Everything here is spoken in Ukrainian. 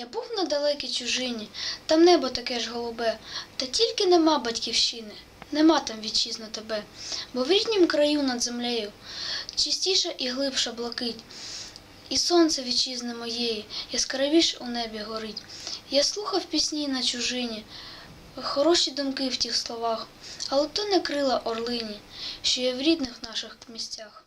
Я був на далекій чужині, там небо таке ж голубе, та тільки нема батьківщини, нема там вітчизна тебе, бо в ріднім краю над землею чистіша і глибша блакить, і сонце вітчизни моєї яскравіш у небі горить. Я слухав пісні на чужині, хороші думки в тих словах, але то не крила орлині, що є в рідних наших місцях.